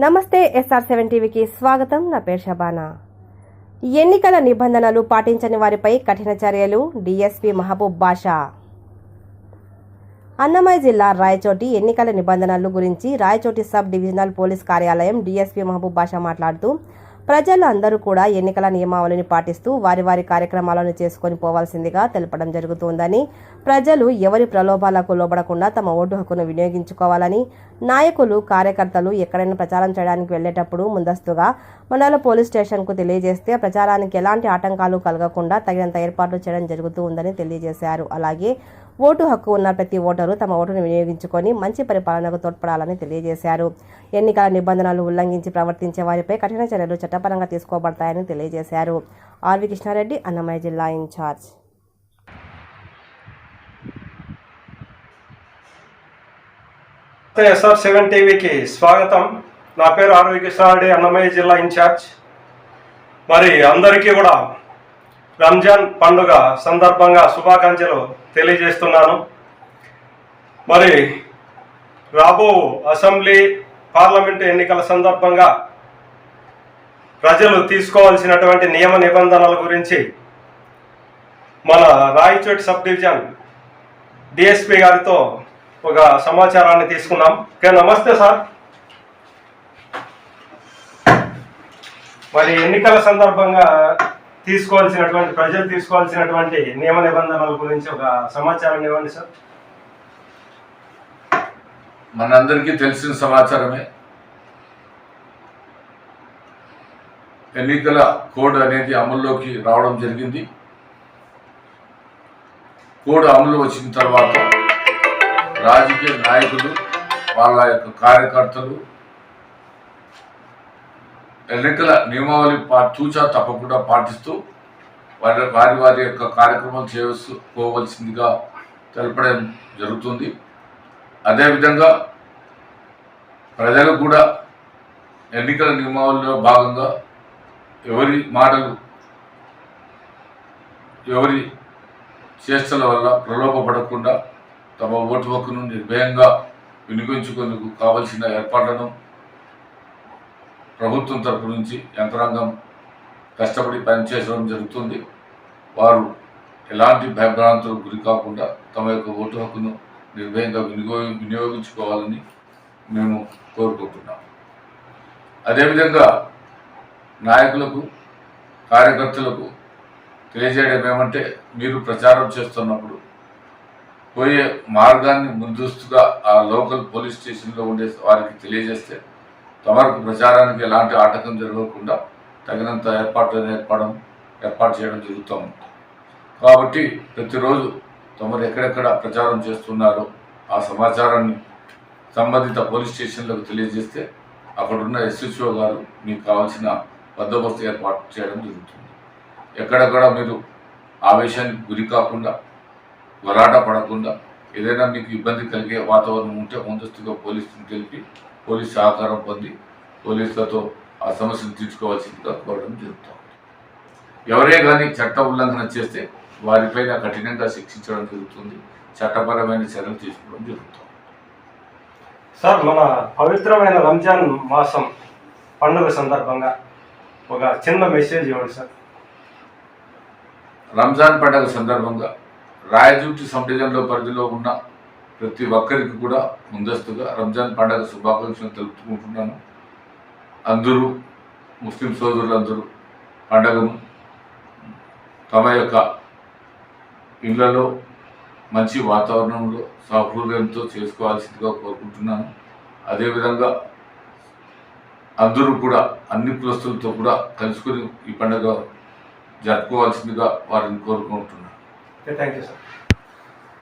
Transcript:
నమస్తే SR seven టీవీకి స్వాగతం. నా పేరు షబానా. ఎన్నికల నిబంధనలు పాటించని వారిపై కఠిన చర్యలు డీఎస్పీ మహబూబ్ బాషా. అన్నమయ్య జిల్లా రాయచోటి ఎన్నికల నిబంధనలు గురించి రాయచోటి సబ్ డివిజనల్ పోలీస్ కార్యాలయం డీఎస్పీ మహబూబ్ బాషా మాట్లాడుతూ ప్రజలు అందరూ కూడా ఎన్నికల నియమావళిని పాటిస్తూ వారి వారి కార్యక్రమాలను చేసుకొని పోవాల్సిందిగా తెలపడం జరుగుతోందని ప్రజలు ఎవరి ప్రలోభాలకు లోబడకుండా తమ ఓటు హక్కును వినియోగించుకోవాలని నాయకులు కార్యకర్తలు ఎక్కడైనా ప్రచారం చేయడానికి వెళ్ళేటప్పుడు ముందస్తుగా మండల పోలీస్ స్టేషన్కు తెలియజేస్తే ప్రచారానికి ఎలాంటి ఆటంకాలు కలగకుండా తగినంత ఏర్పాట్లు చేయడం జరుగుతూ ఉందని తెలియజేశారు. అలాగే ఓటు హక్కు ఉన్న ప్రతి ఓటరు తమ ఓటును వినియోగించుకొని మంచి పరిపాలనకు తోడ్పడాలని తెలియజేశారు. ఎన్నికల నిబంధనలు ఉల్లంఘించి ప్రవర్తించే వారిపై కఠిన చర్యలు చట్టపరంగా తీసుకోబడతాయని తెలియజేశారు. ఆర్వి కృష్ణారెడ్డి అన్నమయ్య జిల్లా ఇన్ఛార్జ్. ఎస్ఆర్ సెవెన్ టీవీకి స్వాగతం. నా పేరు ఆరోగ్య కృష్ణారెడ్డి అన్నమయ్య జిల్లా ఇన్ఛార్జ్. మరి అందరికీ కూడా రంజాన్ పండుగ సందర్భంగా శుభాకాంక్షలు తెలియజేస్తున్నాను. మరి రాబో అసెంబ్లీ పార్లమెంటు ఎన్నికల సందర్భంగా ప్రజలు తీసుకోవాల్సినటువంటి నియమ నిబంధనల గురించి మన రాయచోటి సబ్ డివిజన్ డిఎస్పి గారితో ఒక సమాచారాన్ని తీసుకున్నాం. ఓకే నమస్తే సార్. మరి ఎన్నికల సందర్భంగా తీసుకోవాల్సినటువంటి ప్రజలు తీసుకోవాల్సినటువంటి నియమ నిబంధనల గురించి ఒక సమాచారం ఇవ్వండి సార్. మనందరికీ తెలిసిన సమాచారమే. ఎన్నికల కోడ్ అనేది అమల్లోకి రావడం జరిగింది. కోడ్ అమలు వచ్చిన తర్వాత రాజకీయ నాయకులు వాళ్ళ యొక్క కార్యకర్తలు ఎన్నికల నియమావళి పా తూచా తప్పకుండా పాటిస్తూ వారి వారి వారి యొక్క కార్యక్రమాలు చేసుకోవలసిందిగా తెలపడం జరుగుతుంది. అదేవిధంగా ప్రజలు కూడా ఎన్నికల నియమావళిలో భాగంగా ఎవరి మాటలు ఎవరి చేష్టల వల్ల ప్రలోభపడకుండా తమ ఓటు హక్కును నిర్భయంగా వినియోగించుకునేందుకు కావలసిన ఏర్పాట్లను ప్రభుత్వం తరపు నుంచి యంత్రాంగం కష్టపడి పనిచేయడం జరుగుతుంది. వారు ఎలాంటి భయభ్రాంతులకు గురి కాకుండా తమ యొక్క ఓటు హక్కును నిర్భయంగా వినియోగ వినియోగించుకోవాలని మేము కోరుకుంటున్నాం. అదేవిధంగా నాయకులకు కార్యకర్తలకు తెలియజేయడం ఏమంటే మీరు ప్రచారం చేస్తున్నప్పుడు పోయే మార్గాన్ని ముందస్తుగా ఆ లోకల్ పోలీస్ స్టేషన్లో ఉండే వారికి తెలియజేస్తే తమకు ప్రచారానికి ఎలాంటి ఆటంకం జరగకుండా తగినంత ఏర్పాటు ఏర్పడం ఏర్పాటు చేయడం జరుగుతూ కాబట్టి ప్రతిరోజు తమరు ఎక్కడెక్కడ ప్రచారం చేస్తున్నారో ఆ సమాచారాన్ని సంబంధిత పోలీస్ స్టేషన్లకు తెలియజేస్తే అక్కడున్న ఎస్హెచ్ఓ గారు మీకు కావాల్సిన బందోబస్తు ఏర్పాటు చేయడం జరుగుతుంది. ఎక్కడెక్కడ మీరు ఆవేశానికి గురి కాకుండా గలాట పడకుండా ఏదైనా మీకు ఇబ్బంది కలిగే వాతావరణం ఉంటే ముందస్తుగా పోలీసుని తెలిపి పోలీస్ సహకారం పొంది పోలీసులతో ఆ సమస్యను తీర్చుకోవాల్సిందిగా కోరడం జరుగుతుంది. ఎవరే కానీ చట్ట ఉల్లంఘన చేస్తే వారిపైన కఠినంగా శిక్షించడం జరుగుతుంది. చట్టపరమైన చర్యలు తీసుకోవడం జరుగుతుంది. సార్ మన పవిత్రమైన రంజాన్ మాసం పండుగ సందర్భంగా ఒక చిన్న మెసేజ్ ఇవ్వండి సార్. రంజాన్ పండుగ సందర్భంగా రాయచూటి సబ్ డివిజన్లో పరిధిలో ఉన్న ప్రతి ఒక్కరికి కూడా ముందస్తుగా రంజాన్ పండుగ శుభాకాంక్షలు తెలుపుకుంటున్నాను. అందరూ ముస్లిం సోదరులందరూ పండుగను తమ యొక్క ఇళ్ళలో మంచి వాతావరణంలో సౌహృదయంతో చేసుకోవాల్సిందిగా కోరుకుంటున్నాను. అదేవిధంగా అందరూ కూడా అన్ని కులస్తులతో కూడా కలుసుకొని ఈ పండుగ జరుపుకోవాల్సిందిగా వారిని కోరుకుంటున్నాను. Thank you, sir.